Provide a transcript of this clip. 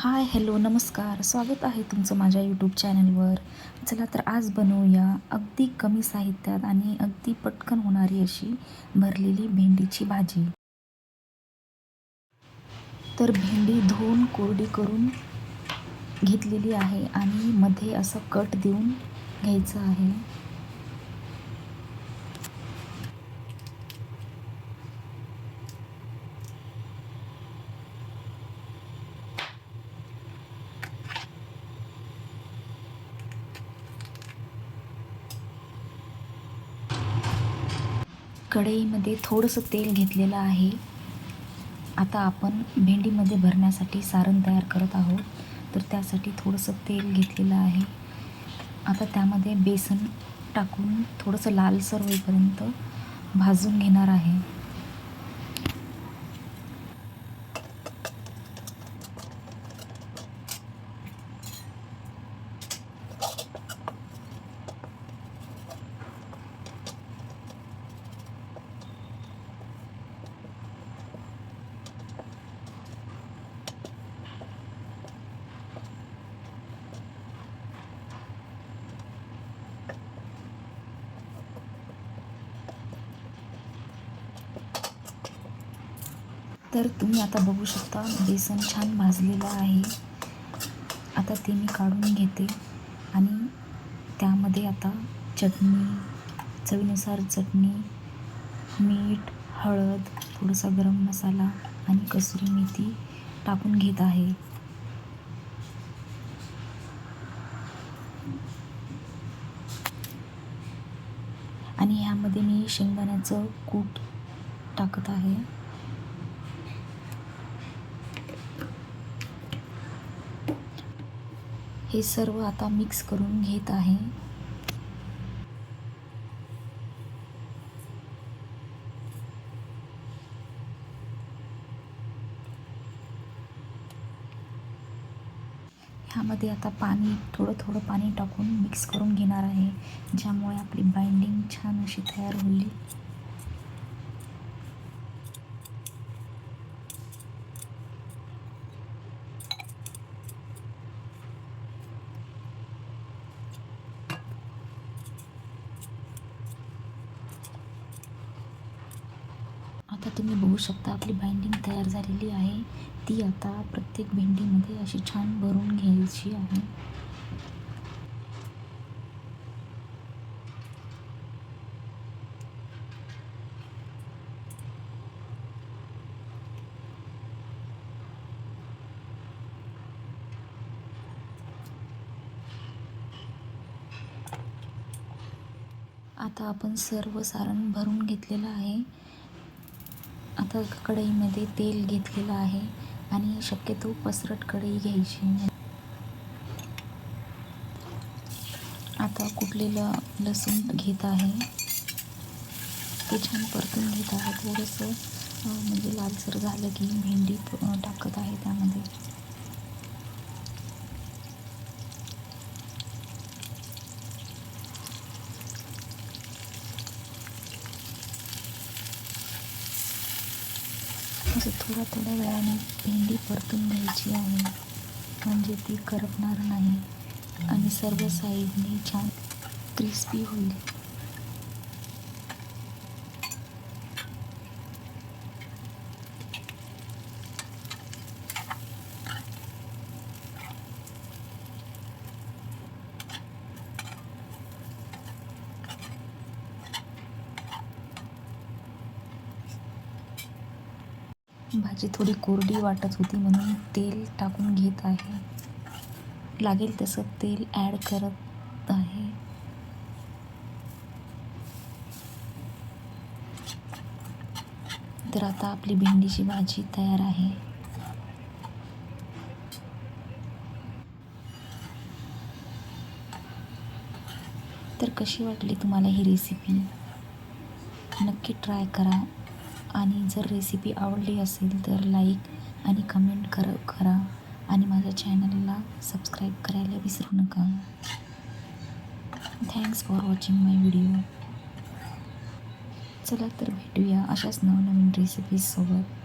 Hi hello नमस्कार. स्वागत आहे तुमचं माझ्या यूट्यूब चॅनलवर चला तर आज बनवूया अगदी कमी साहित्यात आणि अगदी पटकन होणारी अशी भरलेली भेंडीची भाजी. तर भेंडी धुवून कोरडी करून घेतलेली आहे आणि मध्ये असं कट देऊन घ्यायचं आहे. कढईमध्ये थोडंसं तेल घेतलेलं आहे. आता आपण भेंडीमध्ये भरण्यासाठी सारण तयार करत आहोत. तर त्यासाठी थोडंसं तेल घेतलेलं आहे. आता त्यामध्ये बेसन टाकून थोडंसं लालसर होईपर्यंत भाजून घेणार आहे. तर तुम्ही आता बघू शकता बेसन छान भाजलेलं आहे. आता ते मी काढून घेते आणि त्यामध्ये आता चटणी चवीनुसार चटणी मीठ हळद थोडासा गरम मसाला आणि कसुरी मेथी टाकून घेत आहे. आणि ह्यामध्ये मी शेंगदाण्याचं कूट टाकत आहे. हे सर्व आता मिक्स करून घेत आहे. ह्यामध्ये आता पाणी थोडं थोडं पाणी टाकून मिक्स करून घेणार आहे ज्यामुळे आपली बाइंडिंग छान अशी तयार होईल. आता तुम्ही बघू शकता आपली बाइंडिंग तयार झालेली आहे. ती आता प्रत्येक भेंडीमध्ये अशी छान भरून घ्यायची आहे. आता आपण सर्व सारण भरून घेतलेलं आहे. आता कढईमध्ये तेल घेतलेलं आहे आणि शक्यतो पसरट कढई घ्यायची. आता कुटलेलं लसूण घेत आहे. ते छान परतून घेत आहे. थोडंसं म्हणजे लालसर झालं की भेंडी टाकत आहे त्यामध्ये. असं थोड्या थोड्या वेळाने भेंडी परतून घ्यायची आहे. म्हणजे ती करपणार नाही. आणि सर्व साईडने छान क्रिस्पी होईल. भाजी थोडी कोरडी वाटत होती म्हणून तेल टाकून घेत आहे. लागेल तसं तेल ॲड करत आहे. तर आता आपली भेंडीची भाजी तयार आहे. तर कशी वाटली तुम्हाला ही रेसिपी नक्की ट्राय करा. आणि जर रेसिपी आवडली असेल तर लाईक आणि कमेंट कर करा. आणि माझ्या चॅनलला सबस्क्राईब करायला विसरू नका. Thanks for watching my video चला तर भेटूया अशाच नवनवीन रेसिपीजसोबत